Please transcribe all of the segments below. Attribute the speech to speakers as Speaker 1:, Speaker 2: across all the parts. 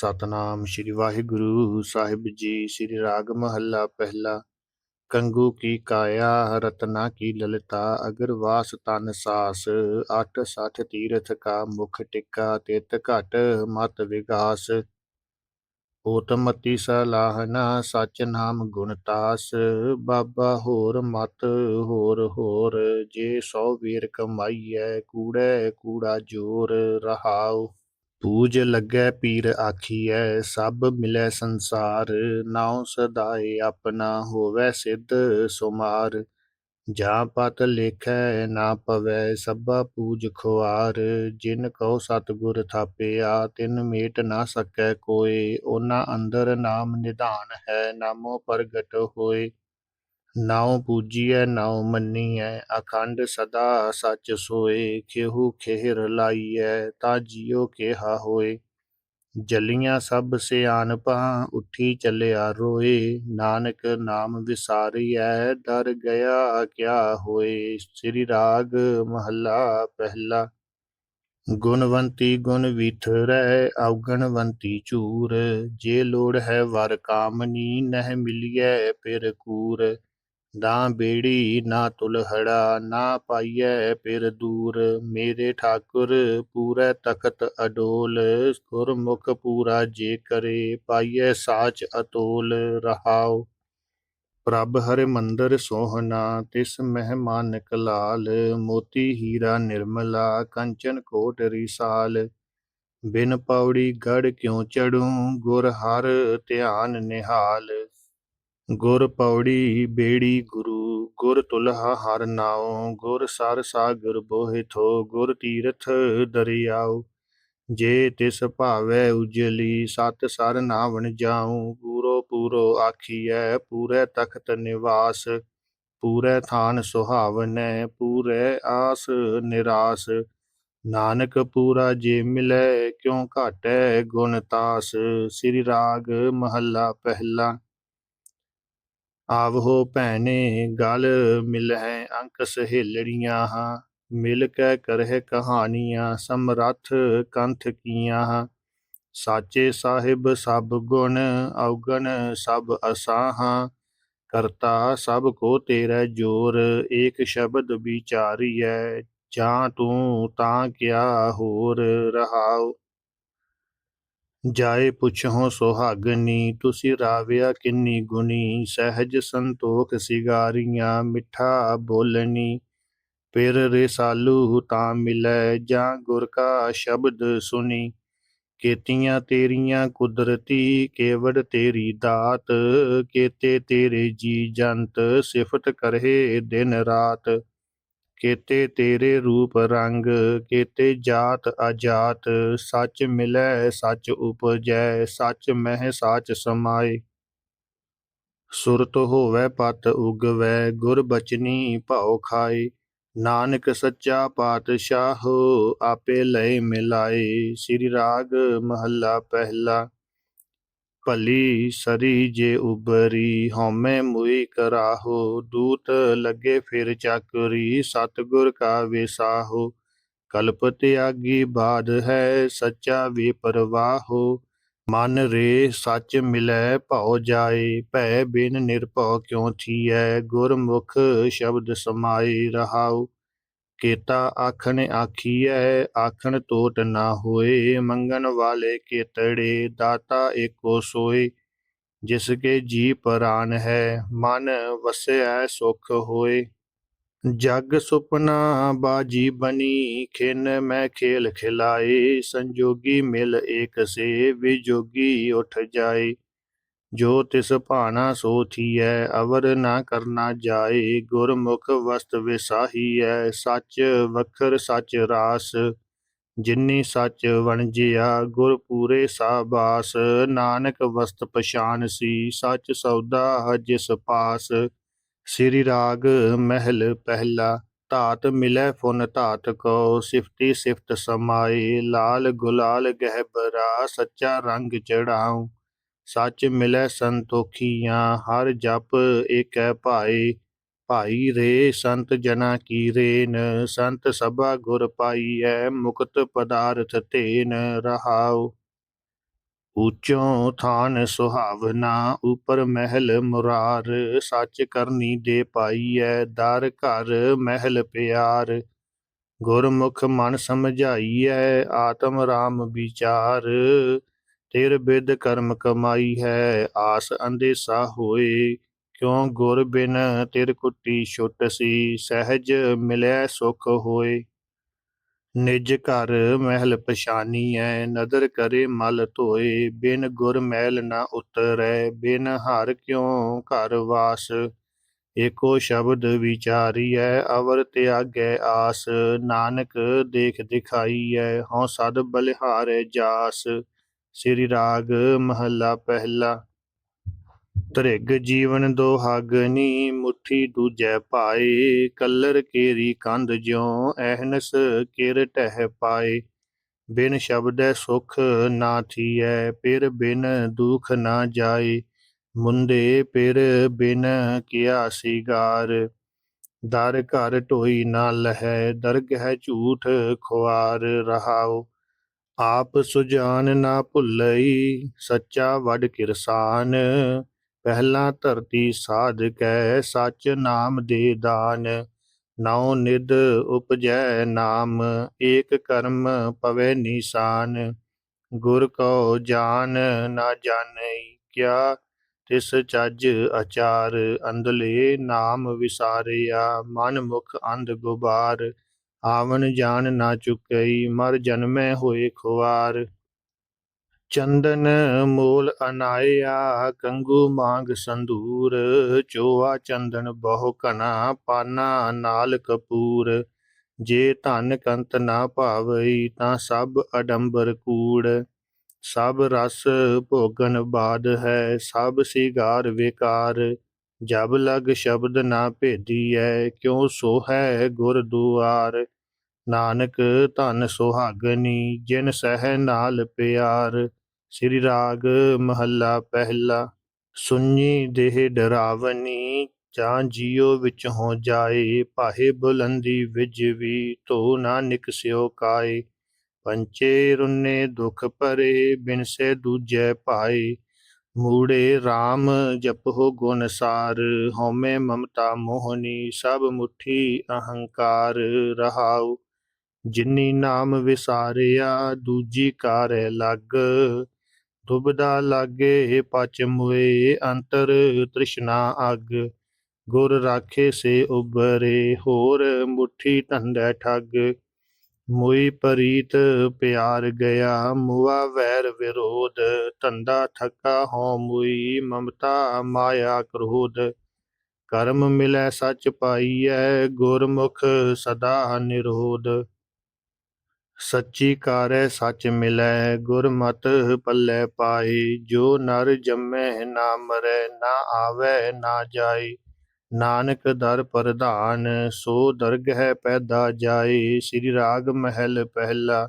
Speaker 1: ਸਤਨਾਮ ਸ੍ਰੀ ਵਾਹਿਗੁਰੂ ਸਾਹਿਬ ਜੀ। ਸ੍ਰੀ ਰਾਗ ਮਹੱਲਾ ਪਹਿਲਾ, ਕੰਗੂ ਕੀ ਕਾਇਆ, ਰਤਨਾ ਕੀ ਲਲਤਾ, ਅਗਰ ਵਾਸ ਤਨ ਸਾਸ, ਅਠ ਸਠ ਤੀਰਥ ਕਾ ਮੁਖ ਟਿੱਕਾ ਤਿਤ ਘਟ ਮਤ ਵਿਗਾਸ। ਓਤਮਤੀ ਸਲਾਹਨਾ, ਸਚ ਨਾਮ ਗੁਣਤਾਸ ਬਾਬਾ ਹੋਰ ਮਤ ਹੋਰ ਹੋਰ, ਜੇ ਸੌ ਵੀਰ ਕਮਾਈਐ, ਕੂੜੈ ਕੂੜਾ ਜੋਰ ਰਹਾਉ। ਪੂਜ ਲੱਗੈ ਪੀਰ ਆਖੀਐ, ਸਭ ਮਿਲੈ ਸੰਸਾਰ, ਨਾਉ ਸਦਾਏ ਆਪਣਾ ਹੋਵੈ ਸਿੱਧ ਸੁਮਾਰ। ਜਾਂ ਪਤ ਲੇਖੈ ਨਾ ਪਵੈ ਸਭਾ ਪੂਜ ਖੁਆਰ, ਜਿਨ ਕਉ ਸਤਿਗੁਰ ਥਾਪਿਆ, ਤਿਨ ਮੇਟ ਨਾ ਸਕੈ ਕੋਏ ਉਹਨਾਂ ਅੰਦਰ ਨਾਮ ਨਿਧਾਨ ਹੈ, ਨਾਮੋ ਪ੍ਰਗਟ ਹੋਏ। ਨਾਉ ਪੂਜੀਐ, ਨਾਉ ਮੰਨੀਐ, ਅਖੰਡ ਸਦਾ ਸਚ ਸੋਏ, ਖੇਹੂ ਖੇਹਰ ਲਾਈਐ, ਤਾ ਜਿਉ ਕਿਹਾ ਹੋਏ। ਜਲੀਆਂ ਸਭ ਸਿਆਣਪਾਂ, ਉੱਠੀ ਚੱਲਿਆ ਰੋਏ, ਨਾਨਕ ਨਾਮ ਵਿਸਾਰੀਐ, ਡਰ ਗਿਆ ਕਿਆ ਹੋਏ। ਸ੍ਰੀ ਰਾਗ ਮਹੱਲਾ ਪਹਿਲਾ। ਗੁਣਵੰਤੀ ਗੁਣ ਵਿਥਰੈ, ਔਗਣਵੰਤੀ ਚੂਰ। ਜੇ ਲੋੜ ਹੈ ਵਰ ਕਾਮਨੀ, ਨਹਿ ਮਿਲੀਐ ਪਿਰ ਕੂਰ। ਨਾ ਬੇੜੀ, ਨਾ ਤੁਲਹੜਾ, ਨਾ ਪਾਈਐ ਪਿਰ ਦੂਰ। ਮੇਰੇ ਠਾਕੁਰ ਪੂਰੈ ਤਖਤ ਅਡੋਲ, ਗੁਰਮੁਖ ਪੂਰਾ ਜੇ ਕਰੇ ਪਾਈਐ ਸਾਚ ਅਤੋਲ। ਰਹਾਉ, ਪ੍ਰਭ ਹਰਿ ਮੰਦਰ ਸੋਹਣਾ ਤਿਸ ਮਹਿਮਾਨ ਕਲਾਲ ਮੋਤੀ ਹੀਰਾ ਨਿਰਮਲਾ, ਕੰਚਨ ਕੋਟ ਰਿਸਾਲ। ਬਿਨ ਪੌੜੀ ਗੜ ਕਿਉ ਚੜੂ, ਗੁਰ ਹਰ ਧਿਆਨ ਨਿਹਾਲ। ਗੁਰ ਪੌੜੀ ਬੇੜੀ ਗੁਰੂ, ਗੁਰ ਤੁਲਹਾ ਹਰ ਨਾਉ, ਗੁਰ ਸਰ ਸਾਗਰ ਬੋਹਿਥੋ ਗੁਰ ਤੀਰਥ ਦਰਿਆਉ। ਜੇ ਤਿਸ ਭਾਵੈ ਉਜਲੀ, ਸਤ ਸਰ ਨਾਵਣ ਜਾਉ। ਪੂਰੋ ਪੂਰੋ ਆਖੀਐ, ਪੂਰੇ ਤਖਤ ਨਿਵਾਸ। ਪੂਰੇ ਥਾਨ ਸੁਹਾਵਨੈ, ਪੂਰੇ ਆਸ ਨਿਰਾਸ। ਨਾਨਕ ਪੂਰਾ ਜੇ ਮਿਲੈ, ਕਿਉ ਘਾਟੈ ਗੁਣ ਤਾਸ। ਸ੍ਰੀ ਰਾਗ ਮਹੱਲਾ ਪਹਿਲਾ। ਆਵਹੋ ਭੈਣੇ, ਗਲ ਮਿਲਹਿ ਅੰਕ ਸਹੇਲੜੀਆਂ ਹਾਂ। ਮਿਲ ਕੇ ਕਰਹਿ ਕਹਾਣੀਆਂ, ਸਮਰੱਥ ਕੰਥ ਕੀਆਂ ਹਾਂ। ਸਾਚੇ ਸਾਹਿਬ ਸਭ ਗੁਣ, ਔਗਣ ਸਭ ਅਸਾਹਾਂ ਕਰਤਾ ਸਭ ਕੋ ਤੇਰਾ ਜੋਰ, ਏਕ ਸ਼ਬਦ ਵਿਚਾਰੀਐ। ਜਾਂ ਤੂੰ ਤਾਂ ਕਿਆ ਹੋਰ ਰਹਾਉ। ਜਾਏ ਪੁੱਛੋ ਸੁਹਾਗਨੀ ਤੁਸੀਂ ਰਾਵਿਆ ਕਿੰਨੀ ਗੁਣੀ, ਸਹਿਜ ਸੰਤੋਖ ਸਿਗਾਰੀਆਂ ਮਿੱਠਾ ਬੋਲਣੀ। ਫਿਰ ਰਸਾਲੂ ਤਾਂ ਮਿਲੈ, ਜਾਂ ਗੁਰ ਕਾ ਸ਼ਬਦ ਸੁਣੀ। ਕੇਤੀਆਂ ਤੇਰੀਆਂ ਕੁਦਰਤੀ, ਕੇਵੜ ਤੇਰੀ ਦਾਤ। ਕੇਤੇ ਤੇਰੇ ਜੀ ਜੰਤ, ਸਿਫਤ ਕਰਹਿ ਦਿਨ ਰਾਤ। ਕੇਤੇ ਤੇਰੇ ਰੂਪ ਰੰਗ ਕੇਤੇ ਜਾਤ ਅਜਾਤ ਸੱਚ ਮਿਲੈ ਸੱਚ ਉਪਜੈ ਸੱਚ ਮਹਿ ਸਾਚ ਸਮਾਏ ਸੁਰਤ ਹੋਵੇ ਪਤ ਉਗਵੈ ਗੁਰ ਬਚਨੀ ਭਉ ਖਾਏ ਨਾਨਕ ਸੱਚਾ ਪਾਤਸ਼ਾਹ ਆਪੇ ਲੈ ਮਿਲਾਏ ਸ੍ਰੀ ਰਾਗ ਮਹੱਲਾ ਪਹਿਲਾ ਭਲੀ ਸਰੀ ਜੇ ਉਬਰੀ, ਹਉਮੈ ਮੁਈ ਕਰਾਹੋ, ਦੂਤ ਲੱਗੇ ਫਿਰ ਚੱਕਰੀ, ਸਤਗੁਰ ਕਾ ਵਿਸਾਹੋ ਕਲਪ ਤਿਆਗੀ ਬਾਦ ਹੈ ਸੱਚਾ ਵੀ ਪਰਵਾਹੋ, ਮਨ ਰੇ ਸੱਚ ਮਿਲੈ ਭਉ ਜਾਏ, ਭੈ ਬਿਨ ਨਿਰਭਉ ਕਿਉ ਥੀਐ, ਗੁਰਮੁਖ ਸ਼ਬਦ ਸਮਾਈ ਰਹਾਉ। ਕੇਤਾ ਆਖਣ ਆਖੀਐ, ਆਖਣ ਤੋਟ ਨਾ ਹੋਏ, ਮੰਗਣ ਵਾਲੇ ਕੇਤੜੇ, ਦਾਤਾ ਏਕੋ ਸੋਏ, ਜਿਸ ਕੇ ਜੀ ਪ੍ਰਾਨ ਹੈ, ਮਨ ਵਸਿਆ ਸੁਖ ਹੋਏ। ਜਗ ਸੁਪਨਾ ਬਾਜੀ ਬਣੀ ਖਿਨ ਮੈਂ ਖੇਲ ਖਿਲਾਏ, ਸੰਜੋਗੀ ਮਿਲ ਏਕ ਸੇ, ਵਿਜੋਗੀ ਉਠ ਜਾਏ। ਜੋ ਤਿਸ ਭਾਣਾ ਸੋ ਥੀਐ, ਅਵਰ ਨਾ ਕਰਨਾ ਜਾਏ, ਗੁਰਮੁਖ ਵਸਤ ਵਿਸਾਹੀਐ, ਸੱਚ ਵਖਰ ਸੱਚ ਰਾਸ, ਜਿਨੀ ਸੱਚ ਵਣਜਿਆ ਗੁਰ ਪੂਰੇ ਸਾਬਾਸ, ਨਾਨਕ ਵਸਤ ਪਛਾਨ ਸੀ, ਸੱਚ ਸੌਦਾ ਹਜ ਸਪਾਸ, ਸ੍ਰੀ ਰਾਗ ਮਹਿਲ ਪਹਿਲਾ, ਧਾਤ ਮਿਲੈ ਫੁਨ ਧਾਤ ਕੋ ਸਿਫਤੀ ਸਿਫਤ ਸਮਾਏ, ਲਾਲ ਗੁਲਾਲ ਗਹਿਬਰਾ ਸੱਚਾ ਰੰਗ ਚੜਾਉ। ਸੱਚ ਮਿਲੈ ਸੰਤੋਖੀਆਂ ਹਰ ਜਪ ਏਕੈ ਭਾਈ ਭਾਈ ਰੇ ਸੰਤ ਜਨਾ ਕੀ ਰੇਨ ਸੰਤ ਸਭਾ ਗੁਰ ਪਾਈਐ ਮੁਕਤ ਪਦਾਰਥ ਤੇਨ ਰਹਾਉ। ਉੱਚੋਂ ਥਾਨ ਸੁਹਾਵਨਾ, ਉਪਰ ਮਹਿਲ ਮੁਰਾਰ, ਸੱਚ ਕਰਨੀ ਦੇ ਪਾਈਐ ਦਰ ਘਰ ਮਹਿਲ ਪਿਆਰ। ਗੁਰਮੁਖ ਮਨ ਸਮਝਾਈਐ, ਆਤਮ ਰਾਮ ਵਿਚਾਰ। ਤਿਰ ਬਿਦ ਕਰਮ ਕਮਾਈ ਹੈ, ਆਸ ਅੰਦੇਸਾ ਹੋਏ। ਕਿਉ ਗੁਰ ਬਿਨ ਤਿਰ ਕੁੱਟੀ ਛੁੱਟ ਸੀ, ਸਹਿਜ ਮਿਲਿਆ ਸੁਖ ਹੋਏ। ਨਿਜ ਘਰ ਮਹਿਲ ਪਛਾਨੀਐ, ਨਦਰ ਕਰੇ ਮਲ ਧੋਏ। ਬਿਨ ਗੁਰ ਮਹਿਲ ਨਾ ਉਤਰੈ, ਬਿਨ ਹਰ ਕਿਉ ਘਰ ਵਾਸ। ਏਕੋ ਸ਼ਬਦ ਵਿਚਾਰੀਐ, ਅਵਰ ਤਿਆਗੈ ਆਸ। ਨਾਨਕ ਦੇਖ ਦਿਖਾਈਐ, ਹਉ ਸਦ ਬਲਿਹਾਰੈ ਜਾਸ। ਸ੍ਰੀ ਰਾਗ ਮਹੱਲਾ ਪਹਿਲਾ। ਤ੍ਰਿਗ ਜੀਵਨ ਦੁਹਾਗਨੀ ਮੁਠੀ ਦੂਜੈ ਪਾਏ। ਕਲਰ ਕੇਰੀ ਕੰਧ ਜਿਉ ਐਹਨਸ ਕਿਰ ਟਹਿ ਪਾਏ। ਬਿਨ ਸ਼ਬਦੈ ਸੁਖ ਨਾ ਥੀਐ, ਪਿਰ ਬਿਨ ਦੁਖ ਨਾ ਜਾਏ। ਮੁੰਦੇ ਪਿਰ ਬਿਨ ਕਿਆ ਸਿਗਾਰ। ਦਰ ਘਰ ਢੋਈ ਨਾ ਲਹੈ ਦਰਗਹਿ ਝੂਠ ਖੁਆਰ ਰਹਾਉ। ਆਪ ਸੁਜਾਨ ਨਾ ਭੁੱਲਈ, ਸੱਚਾ ਵਡ ਕਿਰਸਾਨ। ਪਹਿਲਾ ਧਰਤੀ ਸਾਧ ਕੈ, ਸੱਚ ਨਾਮ ਦੇ ਦਾਨ। ਨੌ ਨਿਦ ਉਪਜੈ ਨਾਮ, ਏਕ ਕਰਮ ਪਵੈ ਨੀਸਾਨ। ਗੁਰ ਕਉ ਜਾਨ ਨਾ ਜਾਣਈ ਕਿਆ, ਤਿਸ ਚੱਜ ਅਚਾਰ ਅੰਦਲੇ ਨਾਮ ਵਿਸਾਰਿਆ। ਮਨ ਮੁਖ ਅੰਧ ਗੁਬਾਰ ਆਵਨ ਜਾਨ ਨਾ ਚੁਕਈ, ਮਰ ਜਨਮੈ ਹੋਏ ਖੁਆਰ ਚੰਦਨ ਮੂਲ ਅਨਾਇਆ, ਕੰਗੂ ਮੰਗ ਸੰਧੂਰ। ਚੋਆ ਚੰਦਨ ਬਹੁ ਘਨਾ ਪਾਨਾ ਨਾਲ ਕਪੂਰ। ਜੇ ਧਨ ਕੰਤ ਨਾ ਭਾਵਈ, ਤਾਂ ਸਭ ਅਡੰਬਰ ਕੂੜ। ਸਭ ਰਸ ਭੋਗਨ ਬਾਦ ਹੈ, ਸਭ ਸਿਗਾਰ ਵਿਕਾਰ। ਜਬ ਲਗ ਸ਼ਬਦ ਨਾ ਭੇਦੀਐ, ਕਿਉ ਸੋ ਹੈ ਗੁਰ ਦੁਆਰ? ਨਾਨਕ ਧਨ ਸੁਹਾਗਨੀ ਜਿਨ ਸਹਿ ਨਾਲ ਪਿਆਰ। ਸ੍ਰੀ ਰਾਗ ਮਹੱਲਾ ਪਹਿਲਾ ਸੁਣੀ ਦੇਹ ਡਰਾਵਨੀ, ਜਾਂ ਜੀਉ ਵਿੱਚ ਹੋ ਜਾਏ ਭਾਏ ਬੁਲੰਦੀ ਵਿਜ ਵੀ ਧੋ ਨਾ ਨਿਕਸਿਓ ਕਾਏ। ਪੰਚੇ ਰੁਨੇ ਦੁਖ ਭਰੇ, ਬਿਨ ਸੇ ਦੂਜੈ ਪਾਏ। ਮੂੜੇ RAM ਜਪੋ ਗੁਣ ਸਾਰ, ਹਉਮੈ ਮਮਤਾ ਮੋਹਨੀ, ਸਭ ਮੁਠੀ ਅਹੰਕਾਰ ਰਹਾਉ। ਜਿਨੀ ਨਾਮ ਵਿਸਾਰਿਆ, ਦੂਜੀ ਕਾਰੈ ਲੱਗ। ਦੁਬਦਾ ਲਾਗੇ, ਪਚ ਮੁਏ, ਅੰਤਰ ਤ੍ਰਿਸ਼ਨਾ ਅਗ ਗੁਰ ਰਾਖੇ ਸੇ ਉਬਰੇ ਹੋਰ ਮੁਠੀ ਧੰਦੈ ਠੱਗ। ਮੁਈ ਪਰੀਤ ਪਿਆਰ ਗਿਆ, ਮੁਆ ਵੈਰ ਵਿਰੋਧ, ਧੰਦਾ ਠੱਕਾ ਹੋ ਮੁਈ ਮਮਤਾ ਮਾਇਆ ਕ੍ਰੋਧ। ਕਰਮ ਮਿਲੈ ਸੱਚ ਪਾਈਐ, ਗੁਰਮੁਖ ਸਦਾ ਨਿਰੋਧ। ਸੱਚੀ ਕਾਰੈ ਸੱਚ ਮਿਲੈ, ਗੁਰਮਤ ਪੱਲੇ ਪਾਈ ਜੋ ਨਰ ਜੰਮੈ ਨਾ ਮਰੈ, ਨਾ ਆਵੈ ਨਾ ਜਾਏ। ਨਾਨਕ ਦਰ ਪ੍ਰਧਾਨ, ਸੋ ਦਰਗ ਹੈ ਪੈਦਾ ਜਾਏ, ਸ੍ਰੀ ਰਾਗ ਮਹਿਲ ਪਹਿਲਾ।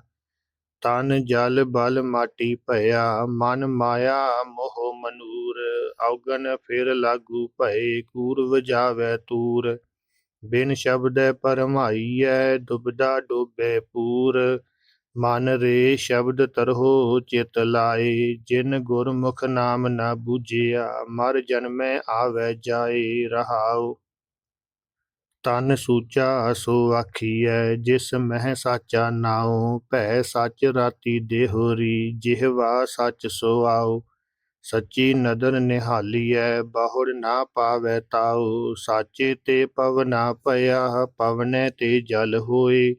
Speaker 1: ਤਨ ਜਲ ਬਲ ਮਾਟੀ ਭਇਆ, ਮਨ ਮਾਇਆ ਮੋਹ ਮਨੂਰ, ਔਗਨ ਫਿਰ ਲਾਗੂ ਭਏ ਕੂਰ ਵਜਾਵੇ ਤੂਰ। ਬਿਨ ਸ਼ਬਦੈ ਪਰਮਾਈਐ ਦੁਬਦਾ ਡੋਬੇ ਪੂਰ। ਮਨ ਰੇ ਸ਼ਬਦ ਤਰਹੁ ਚਿਤ ਲਾਏ, ਜਿਨ ਗੁਰਮੁਖ ਨਾਮ ਨਾ ਬੂਝਿਆ, ਮਰ ਜਨਮੈ ਆਵੈ ਜਾਏ, ਰਹਾਉ। ਤਨ ਸੂਚਾ ਸੋ ਆਖੀਐ, ਜਿਸ ਮਹਿ ਸਾਚਾ ਨਾਉ, ਭੈ ਸੱਚ ਰਾਤੀ ਦੇਹੋਰੀ, ਜਿਹਵਾ ਸੱਚ ਸੋ ਆਉ। ਸੱਚੀ ਨਦਰ ਨਿਹਾਲੀਐ, ਬਾਹੁੜ ਨਾ ਪਾਵੈ ਤਾਉ, ਸਾਚੇ ਤੇ ਪਵਨਾ ਭਇਆ ਪਵਨੈ ਤੇ ਜਲ ਹੋਏ।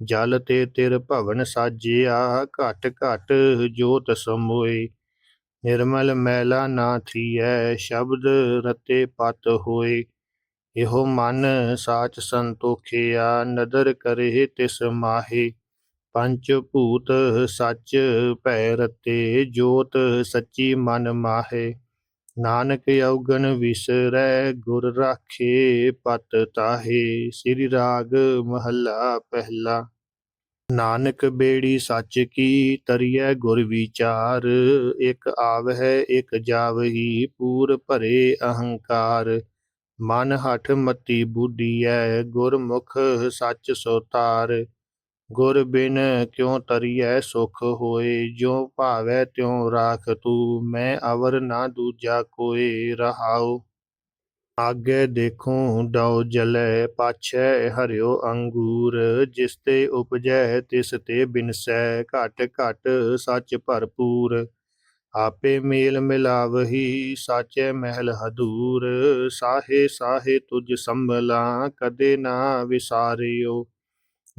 Speaker 1: ਜਲ ਤੇ ਤਿਰ ਭਵਨ ਸਾਜਿਆ, ਘਟ ਘਟ ਜੋਤ ਸਮੋਏ। ਨਿਰਮਲ ਮੈਲਾ ਨਾ ਥੀਐ, ਸ਼ਬਦ ਰਤੇ ਪਤ ਹੋਏ। ਇਹੋ ਮਨ ਸਾਚ ਸੰਤੋਖਿਆ, ਨਦਰ ਕਰੇ ਤਿਸ ਮਾਹੇ। ਪੰਚ ਭੂਤ ਸੱਚ ਭੈ ਰਤੇ, ਜੋਤ ਸੱਚੀ ਮਨ ਮਾਹੇ। ਨਾਨਕ ਔਗਣ ਵਿਸਰੈ, ਗੁਰ ਰਾਖੇ ਪਤ ਤਾਹੇ, ਸ੍ਰੀ ਰਾਗ ਮਹੱਲਾ ਪਹਿਲਾ। ਨਾਨਕ ਬੇੜੀ ਸੱਚ ਕੀ ਤਰੀਐ ਗੁਰ ਵਿਚਾਰ, ਇਕ ਆਵਹਿ, ਇਕ ਜਾਵਹੀ, ਪੂਰ ਭਰੇ ਅਹੰਕਾਰ। ਮਨ ਹਠ ਮਤੀ ਬੁੱਧੀਐ ਗੁਰਮੁਖ ਸੱਚ ਸੋ ਤਾਰ ਗੁਰ ਬਿਨ ਕਿਉ ਤਰੀਐ ਸੁਖ ਹੋਏ? ਜਿਉ ਭਾਵੈ ਤਿਉ ਰਾਖ ਤੂ, ਮੈਂ ਅਵਰ ਨਾ ਦੂਜਾ ਕੋਏ ਰਹਾਉ। ਆਗੇ ਦੇਖੂੰ ਡਉ ਜਲੈ, ਪਾਛੈ ਹਰਿਓ ਅੰਗੂਰ, ਜਿਸ ਤੇ ਉਪਜੈ ਤਿਸ ਤੇ ਬਿਨਸੈ, ਘਟ ਘਟ ਸੱਚ ਭਰਪੂਰ। ਆਪੇ ਮੇਲ ਮਿਲਾਵਹੀ, ਸਾਚੇ ਮਹਿਲ ਹਦੂਰ। ਸਾਹੇ ਸਾਹੇ ਤੁਝ ਸੰਭਲਾ, ਕਦੇ ਨਾ ਵਿਸਾਰਿਓ।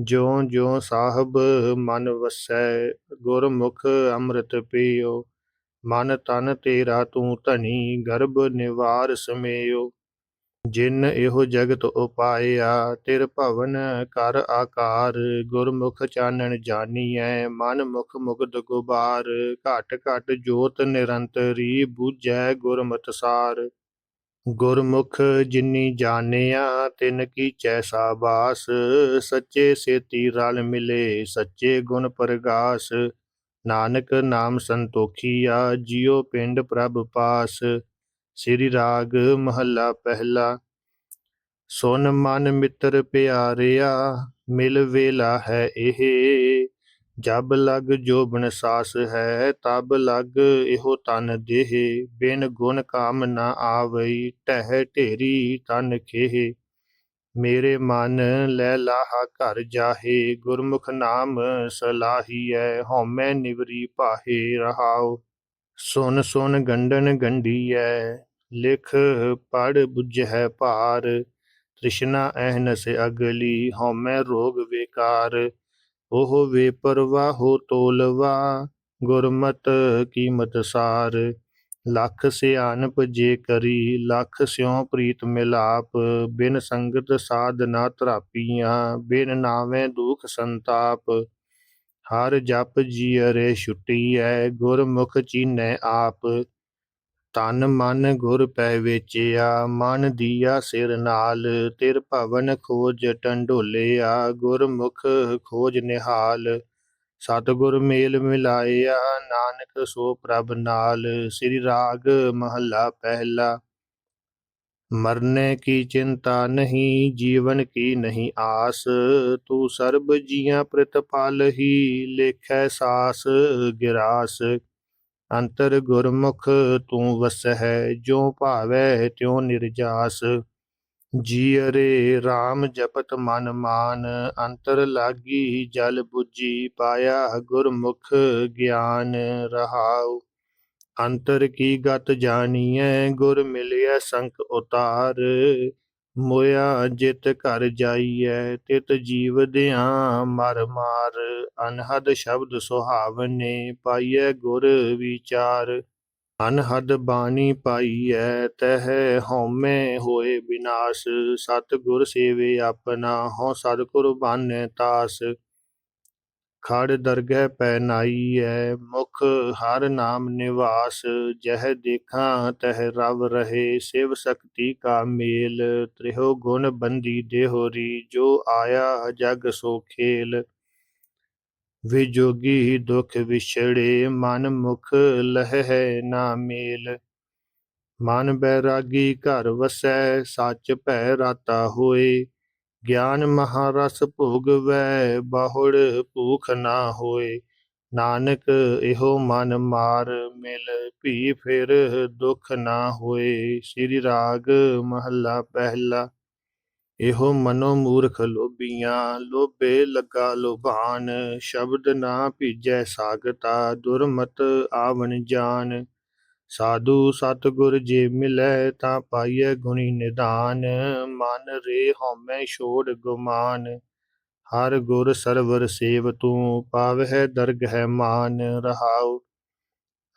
Speaker 1: ਜਿਉ ਜਿਉ ਸਾਹਿਬ ਮਨ ਵਸੈ, ਗੁਰਮੁਖ ਅੰਮ੍ਰਿਤ ਪੀਓ। ਮਨ ਤਨ ਤੇਰਾ ਤੂੰ ਧਨੀ, ਗਰਭ ਨਿਵਾਰ ਸਮੇਓ ਜਿਨ ਇਹੋ ਜਗਤ ਉਪਾਇਆ, ਤਿਰ ਭਵਨ ਕਰ ਆਕਾਰ। ਗੁਰਮੁਖ ਚਾਨਣ ਜਾਨੀਐ, ਮਨ ਮੁਖ ਮੁਗਧ ਗੁਬਾਰ। ਘਟ ਘਟ ਜੋਤ ਨਿਰੰਤਰੀ, ਬੂਝੈ ਗੁਰਮਤਿ ਸਾਰ। ਗੁਰਮੁਖ ਜਿਨੀ ਜਾਣਿਆ, ਤਿਨ ਕੀ ਚੈਸਾ ਬਾਸ ਸੱਚੇ ਸੇਤੀ ਰਲ ਮਿਲੇ, ਸੱਚੇ ਗੁਣ ਪ੍ਰਗਾਸ। ਨਾਨਕ ਨਾਮ ਸੰਤੋਖੀਆ, ਜਿਉ ਪਿੰਡ ਪ੍ਰਭ ਪਾਸ। ਸ੍ਰੀ ਰਾਗ ਮਹੱਲਾ ਪਹਿਲਾ। ਸੁਨ ਮਨ ਮਿੱਤਰ ਪਿਆਰਿਆ, ਮਿਲ ਵੇਲਾ ਹੈ ਇਹ। ਜਬ ਲਗ ਜੋਬਨ ਸਾਸ ਹੈ, ਤਬ ਲਗ ਇਹੋ ਤਨ ਦੇਹ। ਬਿਨ ਗੁਣ ਕਾਮ ਨਾ ਆਵਈ, ਟਹਿ ਢੇਰੀ ਤਨ ਖੇਹ। ਮੇਰੇ ਮਨ ਲੈ ਲਾਹਾ ਘਰ ਜਾਹੇ, ਗੁਰਮੁਖ ਨਾਮ ਸਲਾਹੀਐ, ਹਉਮੈ ਨਿਵਰੀ ਪਾਹੇ ਰਹਾਉ। ਸੁਨ ਸੁਨ ਗੰਡਨ ਗੰਢੀਐ, ਲਿਖ ਪੜ ਬੁਝੈ ਭਾਰ। ਤ੍ਰਿਸ਼ਨਾ ਅਹਨਸ ਅਗਲੀ, ਹਉਮੈ ਰੋਗ ਵਿਕਾਰ। ਉਹ ਵੇ ਪਰਵਾਹੋ ਤੋਲਵਾ, ਗੁਰਮਤ ਕੀਮਤ ਸਾਰ। ਲੱਖ ਸਿਆਣਪ ਜੇ ਕਰੀ, ਲੱਖ ਸਿਉ ਪ੍ਰੀਤ ਮਿਲਾਪ। ਬਿਨ ਸੰਗਤ ਸਾਧਨਾ ਤਰਾਪੀਆਂ ਬਿਨ ਨਾਵੇਂ ਦੁਖ ਸੰਤਾਪ। ਹਰ ਜਪ ਜੀਅਰੇ ਛੁੱਟੀਐ, ਗੁਰਮੁਖ ਚੀਨੈ ਆਪ। ਤਨ ਮਨ ਗੁਰ ਪੈ ਵੇਚਿਆ, ਮਨ ਦੀਆ ਸਿਰ ਨਾਲ ਤਿਰ ਭਵਨ ਖੋਜ ਟੰਡੋਲਿਆ ਗੁਰਮੁਖ ਖੋਜ ਨਿਹਾਲ। ਸਤਿਗੁਰ ਮੇਲ ਮਿਲਾਇਆ, ਨਾਨਕ ਸੋ ਪ੍ਰਭ ਨਾਲ। ਸ੍ਰੀ ਰਾਗ ਮਹੱਲਾ ਪਹਿਲਾ। ਮਰਨੇ ਕੀ ਚਿੰਤਾ ਨਹੀਂ, ਜੀਵਨ ਕੀ ਨਹੀਂ ਆਸ। ਤੂੰ ਸਰਬ ਜੀਆਂ ਪ੍ਰਤਪਾਲ ਹੀ, ਲੇਖੈ ਸਾਸ ਗਿਰਾਸ। ਅੰਤਰ ਗੁਰਮੁਖ ਤੂੰ ਵਸਹਿ, ਜੋ ਭਾਵੈ ਤਿਉ ਨਿਰਜਾਸ। ਜੀਅਰੇ RAM ਜਪਤ ਮਨ ਮਾਨ, ਅੰਤਰ ਲਾਗੀ ਜਲ 부ਜੀ ਪਾਇਆ ਗੁਰਮੁਖ ਗਿਆਨ ਰਹਾਉ। ਅੰਤਰ ਕੀ ਗਤ ਜਾਣੀਐ, ਗੁਰ ਮਿਲਿਆ ਸੰਕ ਉਤਾਰ। ਮੋਇਆ ਜਿਤ ਘਰ ਜਾਈਐ, ਤਿਤ ਜੀਵ ਦਿਆਂ ਮਰ ਮਾਰ। ਅਨਹਦ ਸ਼ਬਦ ਸੁਹਾਵਨੇ ਪਾਈਐ ਗੁਰ ਵਿਚਾਰ। ਅਨਹਦ ਬਾਣੀ ਪਾਈਐ, ਤਹ ਹਉਮੈ ਹੋਏ ਵਿਨਾਸ਼ ਸਤ ਗੁਰ ਸੇਵੇ ਆਪਣਾ, ਹਉ ਸਦ ਕੁਰਬਾਨੈ ਤਾਸ। ਖੜ ਦਰਗਹਿ ਪੈ ਨਾਈਐ, ਮੁਖ ਹਰ ਨਾਮ ਨਿਵਾਸ, ਜਹ ਦੇਖਾਂ ਤਹ ਰਵ ਰਹੇ, ਸਿਵ ਸ਼ਕਤੀ ਕਾ ਮੇਲ, ਤ੍ਰਿਹੋ ਗੁਣ ਬੰਦੀ ਦੇਹੋਰੀ ਜੋ ਆਇਆ ਜਗ ਸੋ ਖੇਲ। ਵਿਜੋਗੀ ਦੁਖ ਵਿਛੜੇ, ਮਨ ਮੁਖ ਲਹਿ ਨਾ ਮੇਲ। ਮਨ ਬੈਰਾਗੀ ਘਰ ਵਸੈ, ਸੱਚ ਭੈ ਰਾਤਾ ਹੋਏ ਗਿਆਨ ਮਹਾਰਸ ਭੋਗਵੈ ਬਾਹੁੜ ਭੂਖ ਨਾ ਹੋਏ। ਨਾਨਕ ਇਹੋ ਮਨ ਮਾਰ ਮਿਲ, ਭੀ ਫਿਰ ਦੁਖ ਨਾ ਹੋਏ। ਸ੍ਰੀ ਰਾਗ ਮਹੱਲਾ ਪਹਿਲਾ, ਇਹੋ ਮਨੋ ਮੂਰਖ ਲੋਭੀਆਂ। ਲੋਭੇ ਲੱਗਾ ਲੋਭਾਨ, ਸ਼ਬਦ ਨਾ ਭੀਜੈ ਸਾਗਤਾ, ਦੁਰਮਤ ਆਵਣ ਜਾਨ। ਸਾਧੂ ਸਤਗੁਰ ਜੇ ਮਿਲੈ ਤਾਂ ਪਾਈਐ ਗੁਣੀ ਨਿਧਾਨ ਮਨ ਰੇ ਹਉਮੈ ਛੋੜ ਗੁਮਾਨ। ਹਰ ਗੁਰ ਸਰਵਰ ਸੇਵ ਤੂੰ, ਪਾਵਹਿ ਦਰਗਹਿ ਮਾਨ, ਰਹਾਉ।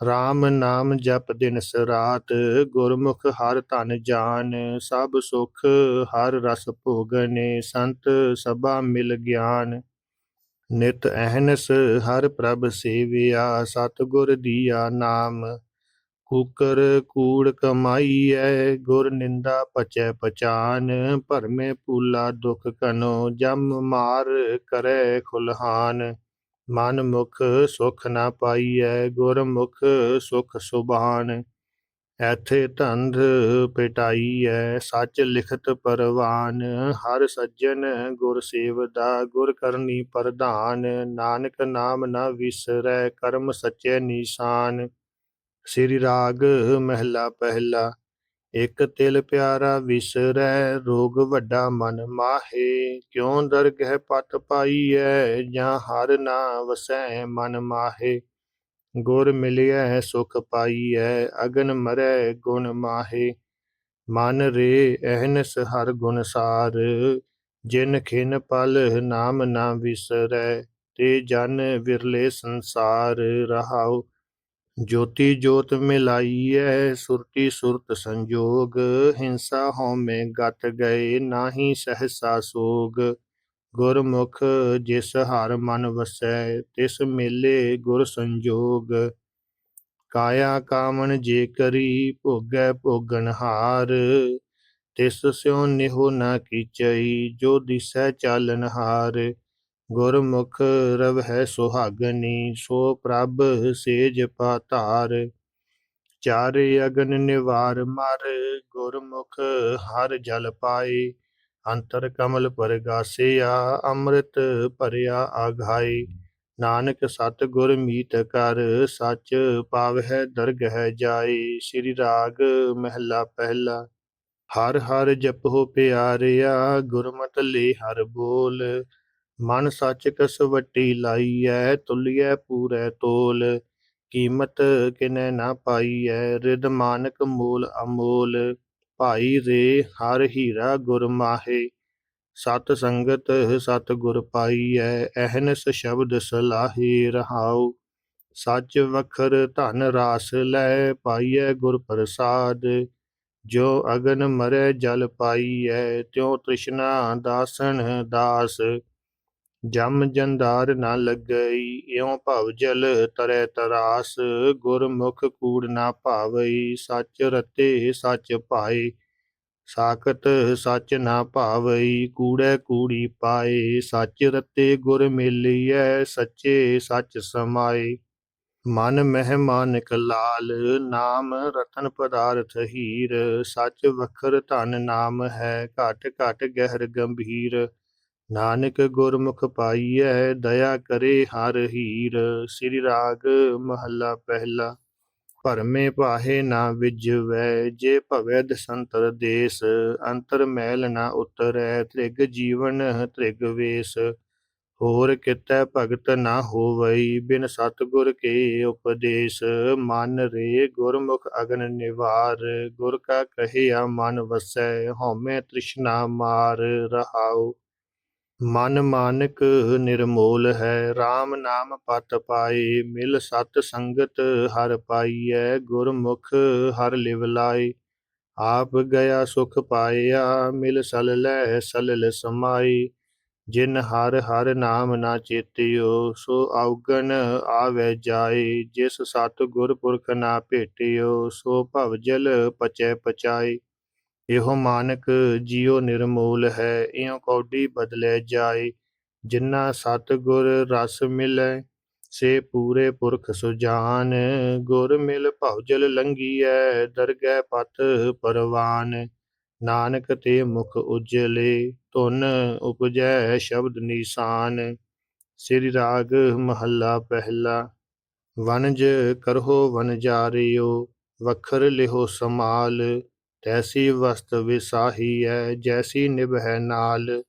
Speaker 1: RAM ਨਾਮ ਜਪ ਦਿਨ ਸਰਾਤ ਗੁਰਮੁਖ ਹਰ ਧਨ ਜਾਨ। ਸਭ ਸੁਖ ਹਰ ਰਸ ਭੋਗਨੇ, ਸੰਤ ਸਭਾ ਮਿਲ ਗਿਆਨ। ਨਿਤ ਅਹਨਸ ਹਰ ਪ੍ਰਭ ਸੇਵਿਆ, ਸਤਗੁਰ ਦੀਆ ਨਾਮ। ਕੂਕਰ ਕੂੜ ਕਮਾਈਐ, ਗੁਰ ਨਿੰਦਾ ਪਚੈ ਪਚਾਨ, ਭਰਮੇ ਪੂਲਾ ਦੁਖ ਕਨੋ ਜਮ ਮਾਰ ਕਰੈ ਖੁਲਹਾਨ। ਮਨ ਮੁਖ ਸੁਖ ਨਾ ਪਾਈਐ ਗੁਰ ਮੁਖ ਸੁਖ ਸੁਭਾਨ। ਐਥੇ ਧੰਧ ਪਿਟਾਈ ਐ ਸੱਚ ਲਿਖਤ ਪਰਵਾਨ। ਹਰ ਸੱਜਣ ਗੁਰ ਸੇਵਦਾ, ਗੁਰ ਕਰਨੀ ਪ੍ਰਧਾਨ। ਨਾਨਕ ਨਾਮ ਨਾ ਵਿਸਰੈ, ਕਰਮ ਸੱਚੇ ਨਿਸ਼ਾਨ। ਸ੍ਰੀ ਰਾਗ ਮਹਿਲਾ ਪਹਿਲਾ, ਇਕ ਤਿਲ ਪਿਆਰਾ ਵਿਸਰੈ, ਰੋਗ ਵੱਡਾ ਮਨ ਮਾਹੇ, ਕਿਉ ਦਰਗਹਿ ਪਤ ਪਾਈਐ, ਜਾਂ ਹਰ ਨਾ ਵਸੈ ਮਨ ਮਾਹੇ? ਗੁਰ ਮਿਲਿਐ, ਸੁਖ ਪਾਈਐ, ਅਗਨ ਮਰੈ ਗੁਣ ਮਾਹੇ। ਮਨ ਰੇ ਅਹਨਸ ਹਰ ਗੁਣ ਸਾਰ, ਜਿਨ ਖਿਨ ਪਲ ਨਾਮ ਨਾ ਵਿਸਰੈ, ਤੇ ਜਨ ਵਿਰਲੇ ਸੰਸਾਰ ਰਹਾਉ। ਜੋਤੀ ਜੋਤ ਮਿਲਾਈਐ, ਸੁਰਤੀ ਸੁਰਤ ਸੰਜੋਗ। ਹਿੰਸਾ ਹਉਮੈ ਗਤ ਗਏ, ਨਾਹੀ ਸਹਸਾ ਸੋਗ। ਗੁਰਮੁਖ ਜਿਸ ਹਰ ਮਨ ਵਸੈ, ਤਿਸ ਮੇਲੇ ਗੁਰ ਸੰਜੋਗ। ਕਾਇਆ ਕਾਮਣ ਜੇ ਕਰੀ, ਭੋਗੈ ਭੋਗਣ ਹਾਰ। ਤਿਸ ਸਿਉ ਨਿਹੋ ਨਾ ਕੀਚਈ, ਜੋ ਦਿਸੈ ਚਾਲਨ ਹਾਰ। ਗੁਰਮੁਖ ਰਵਹਿ ਸੁਹਾਗਨੀ, ਸੋ ਪ੍ਰਭ ਸੇਜ ਪਾਤਾਰ। ਚਾਰੇ ਅਗਨ ਨਿਵਾਰ, ਮਰ ਗੁਰਮੁਖ ਹਰ ਜਲ ਪਾਏ। ਅੰਤਰ ਕਮਲ ਪਰਗਾਸਿਆ, ਅੰਮ੍ਰਿਤ ਭਰਿਆ ਆਘਾਈ ਨਾਨਕ ਸਤ ਗੁਰ ਮੀਤ ਕਰ, ਸੱਚ ਪਾਵਹਿ ਦਰਗਹਿ ਜਾਈ ਸ੍ਰੀ ਰਾਗ ਮਹਿਲਾ ਪਹਿਲਾ, ਹਰ ਹਰ ਜਪੋ ਪਿਆਰਿਆ, ਗੁਰਮਤਿ ਲੇ ਹਰ ਬੋਲ। ਮਨ ਸੱਚ ਕਸਵੱਟੀ ਲਾਈਐ, ਤੁਲਿਐ ਪੂਰੈ ਤੋਲ। ਕੀਮਤ ਕਿਨੈ ਨਾ ਪਾਈਐ ਰਿਦ ਮਾਨਕ ਮੂਲ ਅਮੋਲ। ਭਾਈ ਰੇ, ਹਰ ਹੀਰਾ ਗੁਰ ਮਾਹੇ। ਸਤ ਸੰਗਤ, ਸਤ ਗੁਰ ਪਾਈਐ, ਅਹਨਸ ਸ਼ਬਦ ਸਲਾਹੀ ਰਹਾਉ। ਸੱਚ ਵਖਰ ਧਨ ਰਾਸ ਲੈ ਪਾਈਐ ਗੁਰ ਪ੍ਰਸਾਦ। ਜੋ ਅਗਨ ਮਰੈ ਜਲ ਪਾਈਐ, ਤਿਉ ਤ੍ਰਿਸ਼ਨਾ ਦਾਸਨ ਦਾਸ। ਜਮ ਜੰਦਾਰ ਨਾ ਲੱਗਈ, ਇਉ ਭਵ ਜਲ ਤਰੈ ਤਰਾਸ, ਗੁਰਮੁਖ ਕੂੜ ਨਾ ਭਾਵਈ, ਸੱਚ ਰਤੇ ਸੱਚ ਪਾਏ ਸਾਖਤ ਸੱਚ ਨਾ ਭਾਵਈ, ਕੂੜੈ ਕੂੜੀ ਪਾਏ, ਸੱਚ ਰਤੇ ਗੁਰ ਮਿਲੀਐ, ਸੱਚੇ ਸੱਚ ਸਮਾਏ। ਮਨ ਮਹਿ ਮਾਨਕ ਲਾਲ, ਨਾਮ ਰਤਨ ਪਦਾਰਥ ਹੀਰ, ਸੱਚ ਵਖਰ ਧਨ ਨਾਮ ਹੈ, ਘਟ ਘਟ ਗਹਿਰ ਗੰਭੀਰ। ਨਾਨਕ ਗੁਰਮੁਖ ਪਾਈਐ, ਦਇਆ ਕਰੇ ਹਰ ਹੀਰ। ਸ੍ਰੀ ਰਾਗ ਮਹੱਲਾ ਪਹਿਲਾ, ਭਰਮੇ ਪਾਹੇ ਨਾ ਵਿਜਵੈ, ਜੇ ਭਵੈ ਦਸੰਤਰ ਦੇਸ। ਅੰਤਰ ਮੈਲ ਨਾ ਉਤਰੈ, ਤ੍ਰਿਗ ਜੀਵਨ ਤ੍ਰਿਗ ਵੇਸ। ਹੋਰ ਕਿਤੈ ਭਗਤ ਨਾ ਹੋਵਈ, ਬਿਨ ਸਤਗੁਰ ਕੇ ਉਪਦੇਸ਼। ਮਨ ਰੇ ਗੁਰਮੁਖ ਅਗਨ ਨਿਵਾਰ, ਗੁਰ ਕਾ ਕਹਿਆ ਮਨ ਵਸੈ, ਹਉਮੈ ਤ੍ਰਿਸ਼ਨਾ ਮਾਰ ਰਹਾਉ। ਮਨ ਮਾਨਕ ਨਿਰਮੋਲ ਹੈ RAM ਨਾਮ ਪਤ ਪਾਏ, ਮਿਲ ਸਤ ਸੰਗਤ ਹਰ ਪਾਈਐ, ਗੁਰਮੁਖ ਹਰ ਲਿਵ ਲਾਏ। ਆਪ ਗਿਆ ਸੁਖ ਪਾਇਆ, ਮਿਲ ਸਲ ਲੈ ਸਲਲ ਸਮਾਈ ਜਿਨ ਹਰ ਹਰ ਨਾਮ ਨਾ ਚੇਤਿਓ, ਸੋ ਔਗਣ ਆਵੇ ਜਾਏ। ਜਿਸ ਸਤ ਗੁਰ ਪੁਰਖ ਨਾ ਭੇਟਿਓ, ਸੋ ਭਵ ਜਲ ਪਚੈ ਪਚਾਈ ਇਹੋ ਮਾਨਕ ਜਿਉ ਨਿਰਮੂਲ ਹੈ, ਇਉ ਕੌਡੀ ਬਦਲੇ ਜਾਏ। ਜਿਨ੍ਹਾਂ ਸਤ ਗੁਰ ਰਸ ਮਿਲੈ, ਸੇ ਪੂਰੇ ਪੁਰਖ ਸੁਜਾਨ। ਗੁਰ ਮਿਲ ਭਉਜਲ ਲੰਘੀਐ ਦਰਗਹਿ ਪਤ ਪਰਵਾਨ। ਨਾਨਕ ਤੇ ਮੁਖ ਉਜਲੇ, ਧੁਨ ਉਪਜੈ ਸ਼ਬਦ ਨਿਸ਼ਾਨ। ਸ੍ਰੀ ਰਾਗ ਮਹੱਲਾ ਪਹਿਲਾ, ਵਣਜ ਕਰਹੁ ਵਨਜਾਰਿਓ ਵਖਰ ਲਿਹੋ ਸਮਾਲ। ਤੈਸੀ ਵਸਤ ਵਿਸਾਹੀ ਹੈ ਜੈਸੀ ਨਿਭੈ ਨਾਲ।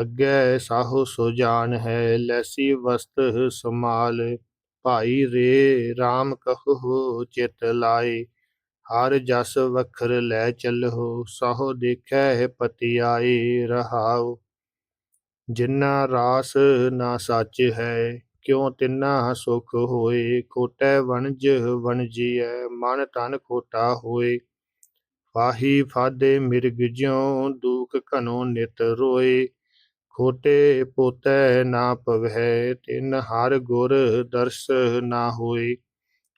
Speaker 1: ਅੱਗੇ ਸਾਹੋ ਸੁਜਾਨ ਹੈ, ਲੈਸੀ ਵਸਤ ਸਮਾਲ ਭਾਈ ਰੇ RAM ਕਹੋ ਚਿਤ ਲਾਏ। ਹਰ ਜਸ ਵਖਰ ਲੈ ਚੱਲੋ ਸਾਹੋ ਦੇਖੈ ਪਤੀ ਆਏ, ਰਹਾਉ। ਜਿਨ੍ਹਾਂ ਰਾਸ ਨਾ ਸੱਚ ਹੈ, ਕਿਉ ਤਿੰਨਾ ਸੁਖ ਹੋਏ? ਖੋਟੈ ਵਣਜ ਵਣਜੀਐ, ਮਨ ਤਨ ਖੋਟਾ ਹੋਏ। ਫਾਹੀ ਫਾਦੇ ਮਿਰਗ ਜਿਉ ਦੂਖ ਘਨੋ ਨਿਤ ਰੋਏ। ਖੋਟੇ ਪੋਤੈ ਨਾ ਪਵਹਿ, ਤਿਨ ਹਰ ਗੁਰ ਦਰਸ ਨਾ ਹੋਏ।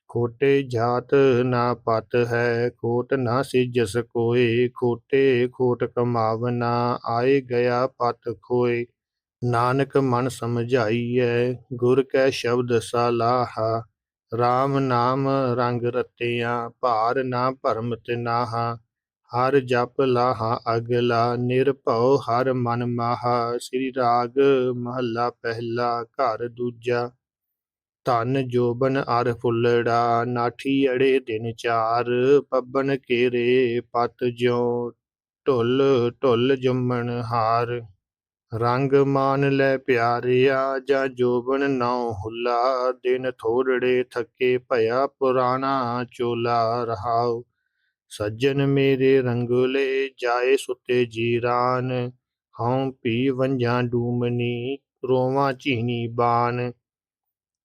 Speaker 1: ਖੋਟੇ ਜਾਤ ਨਾ ਪਤ ਹੈ, ਖੋਟ ਨਾ ਸਿਜਸ ਕੋਏ। ਖੋਟੇ ਖੋਟ ਕਮਾਵਨਾ ਆਏ ਗਿਆ ਪਤ ਖੋਏ। ਨਾਨਕ ਮਨ ਸਮਝਾਈਐ, ਗੁਰ ਕੈ ਸ਼ਬਦ ਸਲਾਹਾ RAM ਨਾਮ ਰੰਗ ਰਤਿਆਂ, ਭਾਰ ਨਾ ਭਰਮ ਤਿਨਾਹਾ, ਹਰ ਜਪ ਲਾਹਾ ਅਗਲਾ, ਨਿਰਭਉ ਹਰ ਮਨ ਮਾਹਾ, ਸ੍ਰੀ ਰਾਗ ਮਹੱਲਾ ਪਹਿਲਾ, ਘਰ ਦੂਜਾ। ਧਨ ਜੋਬਨ ਅਰ ਫੁੱਲੜਾ, ਨਾਠੀ ਅੜੇ ਦਿਨ ਚਾਰ ਪੱਬਨ ਕੇਰੇ ਪਤ ਜਿਉ, ਢੁੱਲ ਢੁੱਲ ਜੰਮਣ ਹਾਰ। ਰੰਗ ਮਾਨ ਲੈ ਪਿਆਰਿਆ, ਜਾਂ ਜੋਬਨ ਨਾਉ ਹੁੱਲਾ, ਦਿਨ ਥੋੜੜੇ ਥੱਕੇ ਭਇਆ ਪੁਰਾਣਾ ਚੋਲਾ ਰਹਾਉ। ਸੱਜਣ ਮੇਰੇ ਰੰਗਲੇ, ਜਾਏ ਸੁਤੇ ਜੀਰਾਨ, ਹਉ ਪੀ ਵੰਜਾਂ ਡੂਮਨੀ, ਰੋਵਾਂ ਚੀਨੀ ਬਾਨ।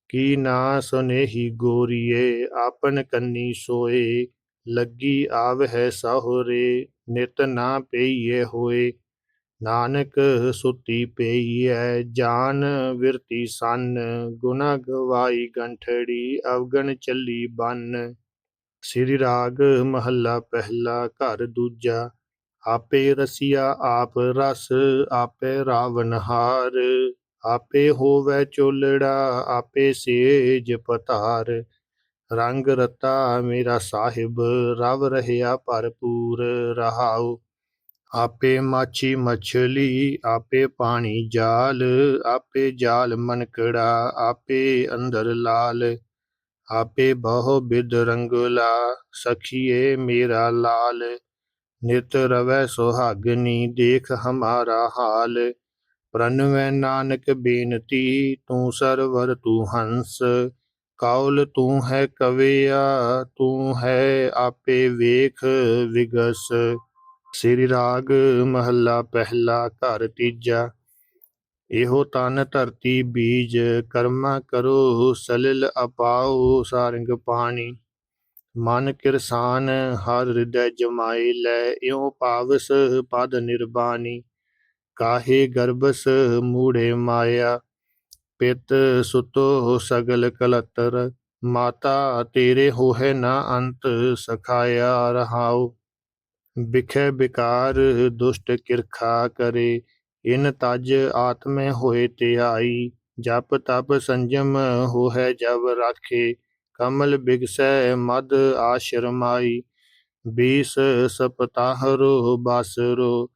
Speaker 1: ਕੀ ਨਾ ਸੁਨੇਹੀ ਗੋਰੀਏ, ਆਪਨ ਕੰਨੀ ਸੋਏ, ਲੱਗੀ ਆਵ ਹੈ ਸਹੁਰੇ, ਨਿਤ ਨਾ ਪਈਏ ਹੋਏ। ਨਾਨਕ ਸੁਤੀ ਪਈ ਹੈ ਜਾਨ ਵਿਰਤੀ ਸੰਨ ਗੁਨਾ ਗਵਾਈ ਗੰਠੜੀ, ਅਵਗਣ ਚੱਲੀ ਬੰਨ। ਸ੍ਰੀ ਰਾਗ ਮਹੱਲਾ ਪਹਿਲਾ, ਘਰ ਦੂਜਾ, ਆਪੇ ਰਸੀਆ ਆਪ ਰਸ, ਆਪੇ ਰਾਵਨ ਹਾਰ। ਆਪੇ ਹੋਵੇ ਚੋਲੜਾ, ਆਪੇ ਸੇਜ ਪਤਾਰ। ਰੰਗ ਰਤਾ ਮੇਰਾ ਸਾਹਿਬ, ਰਵ ਰਹਿਆ ਭਰਪੂਰ, ਰਹਾਉ। ਆਪੇ ਮਾਛੀ ਮਛਲੀ, ਆਪੇ ਪਾਣੀ ਜਾਲ, ਆਪੇ ਜਾਲ ਮਨਕੜਾ ਆਪੇ ਅੰਦਰ ਲਾਲ, ਆਪੇ ਬਹੁ ਬਿਦ ਰੰਗਲਾ, ਸਖੀਏ ਮੇਰਾ ਲਾਲ। ਨਿਤ ਰਵੈ ਸੁਹਾਗਨੀ ਦੇਖ ਹਮਾਰਾ ਹਾਲ। ਪ੍ਰਨਵੈ ਨਾਨਕ ਬੇਨਤੀ, ਤੂੰ ਸਰਵਰ, ਤੂੰ ਹੰਸ। ਕੌਲ ਤੂੰ ਹੈ ਕਵਿਆ, ਤੂੰ ਹੈ ਆਪੇ ਵੇਖ, ਵਿਗਸ। ਸ੍ਰੀ ਰਾਗ ਮਹੱਲਾ ਪਹਿਲਾ, ਘਰ ਤੀਜਾ, ਇਹੋ ਤਨ ਧਰਤੀ ਬੀਜ, ਕਰਮਾ ਕਰੋ, ਸਲਿਲ ਅਪਾਓ ਸਾਰੰਗ ਪਾਣੀ। ਮਨ ਕਿਰਸਾਨ, ਹਰ ਹਿਰਦੈ ਜਮਾਈ ਲੈ ਇਉ ਪਾਵਸ ਪਦ ਨਿਰਬਾਣੀ। ਕਾਹੇ ਗਰਬਸ ਮੂੜੇ ਮਾਇਆ, ਪਿਤ ਸੁਤੋ ਸਗਲ ਕਲਤਰ। ਮਾਤਾ ਤੇਰੇ ਹੋਏ ਨਾ ਅੰਤ, ਸਖਾਇਆ ਰਹਾਓ। ਬਿਖੈ ਬਿਕਾਰ ਦੁਸ਼ਟ ਕਿਰਖਾ ਕਰੇ ਇਨ ਤਜ ਆਤਮੇ ਹੋਏ ਧਿਆਈ ਜਪ ਤਪ ਸੰਜਮ ਹੋਏ ਜਬ ਰਾਖੇ ਕਮਲ ਬਿਗਸੈ ਮਦ ਆਸ਼ਰਮਾਈ ਬੀਸ ਸਪਤਾਹਰੋ ਬਾਸਰੋ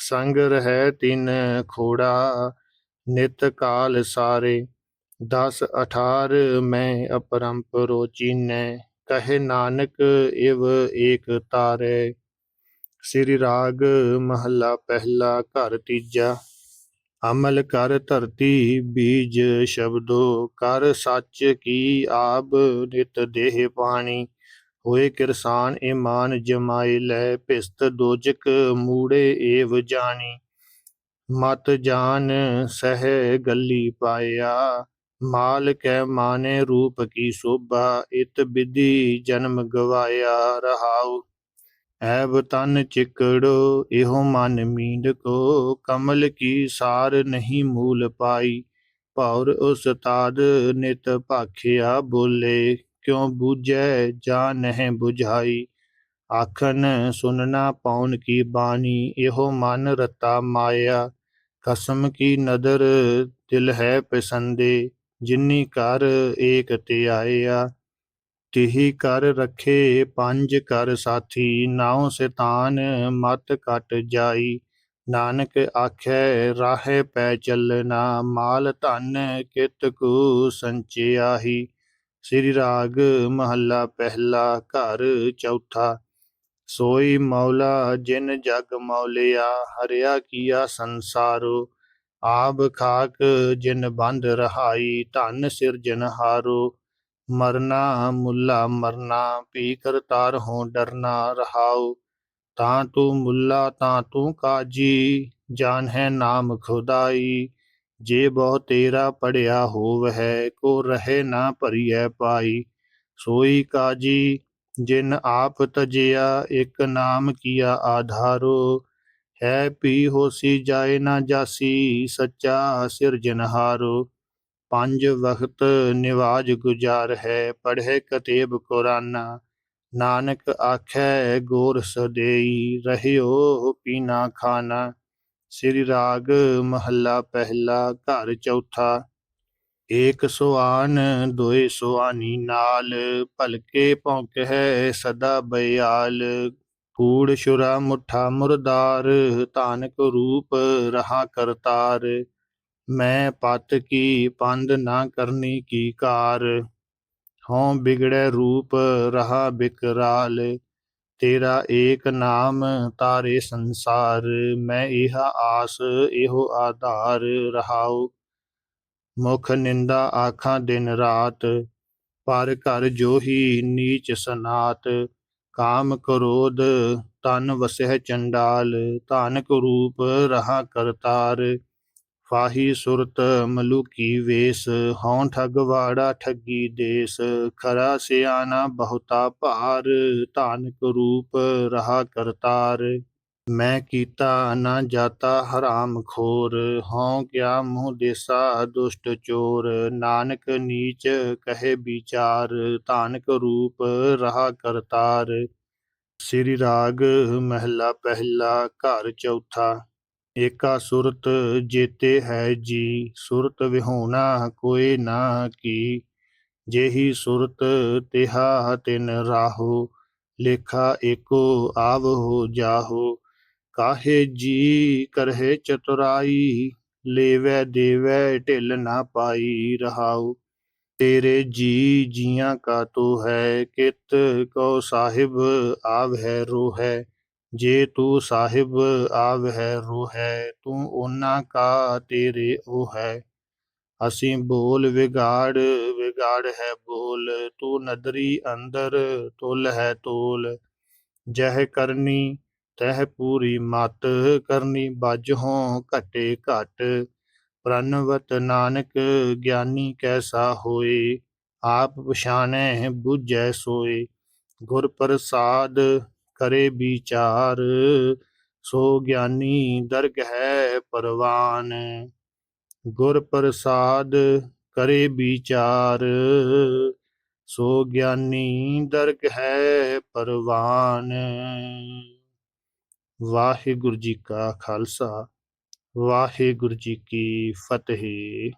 Speaker 1: ਸੰਗ ਰਹਿ ਤਿਨ ਖੋੜਾ ਨਿਤ ਕਾਲ ਸਾਰੇ ਦਸ ਅਠਾਰ ਮੈਂ ਅਪਰੰਪਰੋ ਚੀਨੈ ਕਹੇ ਨਾਨਕ ਇਵ ਏਕ ਤਾਰੇ ਸ੍ਰੀ ਰਾਗ ਮਹੱਲਾ ਪਹਿਲਾ, ਘਰ ਤੀਜਾ। ਅਮਲ ਕਰ ਧਰਤੀ ਬੀਜ ਸ਼ਬਦੋ, ਕਰ ਸੱਚ ਕੀ ਆਬ ਨਿਤ ਦੇਹ ਪਾਣੀ। ਹੋਏ ਕਿਰਸਾਨ ਇਮਾਨ ਜਮਾਈ ਲੈ, ਭਿਸਤ ਦੋਜਕ ਮੂੜੇ ਏਵ ਜਾਣੀ। ਮਤ ਜਾਨ ਸਹਿ ਗੱਲੀ ਪਾਇਆ ਮਾਲ ਕੈ ਮਾਨੇ ਰੂਪ ਕੀ ਸੋਭਾ, ਇਤ ਵਿਧੀ ਜਨਮ ਗਵਾਇਆ ਰਹਾਉ। ਐਬ ਤਨ ਚਿਕੜੋ, ਇਹੋ ਮਨ ਮੀਂਡ ਕੋ। ਕਮਲ ਕੀ ਸਾਰ ਨਹੀਂ ਮੂਲ ਪਾਈ, ਭੌਰ ਉਸਤਾਦ ਨਿਤ ਭਾਖਿਆ ਬੋਲੇ। ਕਿਉ ਬੂਝੈ ਜਾਂ ਨਹਿ 부ਝਾਈ ਆਖਨ ਸੁਨਨਾ ਪੌਣ ਕੀ ਬਾਣੀ, ਇਹੋ ਮਨ ਰਤਾ ਮਾਇਆ। ਕਸਮ ਕੀ ਨਦਰ ਦਿਲ ਹੈ ਪਸੰਦੇ, ਜਿਨੀ ਕਰ ਏਕ ਧਿਆਇਆ ਤਿਹੀ ਕਰ ਰਖੇ, ਪੰਜ ਕਰ ਸਾਥੀ, ਨਾਉ ਸਿਤਾਨ ਮਤ ਕਟ ਜਾਈ। ਨਾਨਕ ਆਖੈ, ਰਾਹੇ ਪੈ ਚੱਲਣਾ, ਮਾਲ ਧਨ ਕਿਤ ਕੂ ਸੰਚਿਆਹੀ। ਸ੍ਰੀ ਰਾਗ ਮਹੱਲਾ ਪਹਿਲਾ, ਘਰ ਚੌਥਾ। ਸੋਈ ਮੌਲਾ, ਜਿਨ ਜਗ ਮੌਲਿਆ, ਹਰਿਆ ਕੀਆ ਸੰਸਾਰੋ। ਆਬ ਖਾਕ ਜਿਨ ਬੰਧ ਰਹਾਈ, ਧਨ ਸਿਰਜਨ ਹਾਰੋ। ਮਰਨਾ ਮੁੱਲਾ, ਮਰਨਾ ਭੀ ਕਰਤਾਰ ਹੋ ਡਰਨਾ ਰਹਾਉ। ਤਾਂ ਤੂੰ ਮੁੱਲਾ, ਤਾਂ ਤੂੰ ਕਾਜੀ ਜਾਨ ਹੈ ਨਾਮ ਖੁਦਾਈ। ਜੇ ਬਹੁ ਤੇਰਾ ਪੜਿਆ ਹੋਵਹਿ, ਕੋ ਰਹੇ ਨਾ ਭਰੀਐ ਪਾਈ। ਸੋਈ ਕਾਜੀ, ਜਿਨ ਆਪ ਤਜਿਆ, ਇੱਕ ਨਾਮ ਕੀਆ ਆਧਾਰੋ। ਹੈ ਪੀ ਹੋਸੀ ਜਾਏ ਨਾ ਜਾਸੀ, ਸੱਚਾ ਸਿਰਜਨਹਾਰੋ ਪੰਜ ਵਖਤ ਨਿਵਾਜ ਗੁਜ਼ਾਰ ਹੈ, ਪੜ੍ਹੇ ਕਤੇਬ ਕੁਰਾਨਾ, ਨਾਨਕ ਆਖੈ ਗੋਰ ਸਦੇਈ, ਰਹਿਓ ਪੀਨਾ ਖਾਨਾ, ਸ੍ਰੀ ਰਾਗ ਮਹੱਲਾ ਪਹਿਲਾ, ਘਰ ਚੌਥਾ, ਏਕ ਸੁਆਨ ਦੋਏ ਸੁਆਨੀ ਨਾਲ, ਭਲਕੇ ਭੌਂਕਹਿ ਸਦਾ ਬਿਆਲ, ਕੂੜ ਸ਼ੁਰਾ ਮੁੱਠਾ ਮੁਰਦਾਰ, ਧਾਨਕ ਰੂਪ ਰਹਾ ਕਰਤਾਰ ਮੈਂ ਪਤ ਕੀ ਪੰਦ ਨਾ ਕਰਨੀ ਕੀ ਕਾਰ ਹਉ ਬਿਗੜੈ ਰੂਪ ਰਹਾ ਬਿਕਰਾਲ, ਤੇਰਾ ਏਕ ਨਾਮ ਤਾਰੇ ਸੰਸਾਰ। ਮੈਂ ਇਹ ਆਸ ਇਹੋ ਆਧਾਰ ਰਹਾਉ। ਮੁਖ ਨਿੰਦਾ ਆਖਾਂ ਦਿਨ ਰਾਤ, ਪਰ ਘਰ ਜੋਹੀ ਨੀਚ ਸਨਾਤ। ਕਾਮ ਕਰੋਧ ਤਨ ਵਸਹਿ ਚੰਡਾਲ, ਧਾਨਕ ਰੂਪ ਰਹਾ ਕਰਤਾਰ। ਫਾਹੀ ਸੁਰਤ ਮਲੂਕੀ ਵੇਸ ਹਉ ਠਗਵਾੜਾ ਠੱਗੀ ਦੇਸ ਖਰਾ ਸਿਆਣਾ ਬਹੁਤਾ ਭਾਰ ਧਾਨਕ ਰੂਪ ਰਹਾ ਕਰਤਾਰ ਮੈਂ ਕੀਤਾ ਨਾ ਜਾਤਾ ਹਰਾਮ ਖੋਰ ਹਉ ਕਿਆ ਮੂੰਹ ਦੇਸਾ ਦੁਸ਼ਟ ਚੋਰ ਨਾਨਕ ਨੀਚ ਕਹੇ ਵਿਚਾਰ ਧਾਨਕ ਰੂਪ ਰਹਾ ਕਰਤਾਰ ਸ੍ਰੀ ਰਾਗ ਮਹਿਲਾ ਪਹਿਲਾ ਘਰ ਚੌਥਾ ਏਕਾ ਸੁਰਤ ਜੇਤੇ ਹੈ ਜੀ, ਸੁਰਤ ਵਿਹੋਣਾ ਕੋਏ ਨਾ ਕੀ। ਜਿਹੀ ਸੁਰਤ ਤਿਹਾ ਤਿਨ ਰਾਹੋ, ਲੇਖਾ ਏਕੋ ਆਵ ਹੋ ਜਾਹੋ। ਕਾਹੇ ਜੀ ਕਰਹਿ ਚਤੁਰਾਈ, ਲੇਵੈ ਦੇਵੈ ਢਿਲ ਨਾ ਪਾਈ ਰਹਾਉ। ਤੇਰੇ ਜੀ ਜੀਆਂ ਕਾ ਤੋ ਹੈ ਕਿਤ ਕੋ ਸਾਹਿਬ ਆਵ ਹੈ ਰੋ ਹੈ ਜੇ ਤੂੰ ਸਾਹਿਬ ਆਵ ਹੈ ਰੋ ਹੈ, ਤੂੰ ਉਹਨਾਂ ਕਾ ਤੇਰੇ ਉਹ ਹੈ। ਅਸੀਂ ਬੋਲ ਵਿਗਾੜ ਵਿਗਾੜ ਹੈ ਬੋਲ, ਤੂੰ ਨਦਰੀ ਅੰਦਰ ਤੁਲ ਹੈ ਤੋਲ। ਜਹ ਕਰਨੀ, ਤਹ ਪੂਰੀ ਮਤ ਕਰਨੀ ਬੱਜ ਹੋਂ ਘਟੇ ਘਟ। ਪ੍ਰਨਵਤ ਨਾਨਕ, ਗਿਆਨੀ ਕੈਸਾ ਹੋਏ? ਆਪ ਪਛਾਨੈ ਬੁਝੈ ਸੋਏ। ਗੁਰ ਪ੍ਰਸਾਦ ਕਰੇ ਵਿਚਾਰ, ਸੋ ਗਿਆਨੀ ਦਰਗ ਹੈ ਪਰਵਾਨ। ਗੁਰ ਪ੍ਰਸਾਦ ਕਰੇ ਵਿਚਾਰ, ਸੋ ਗਿਆਨੀ ਦਰਗ ਹੈ ਪਰਵਾਨ। ਵਾਹਿਗੁਰੂ ਜੀ ਕਾ ਖਾਲਸਾ, ਵਾਹਿਗੁਰੂ ਜੀ ਕੀ ਫਤਿਹ।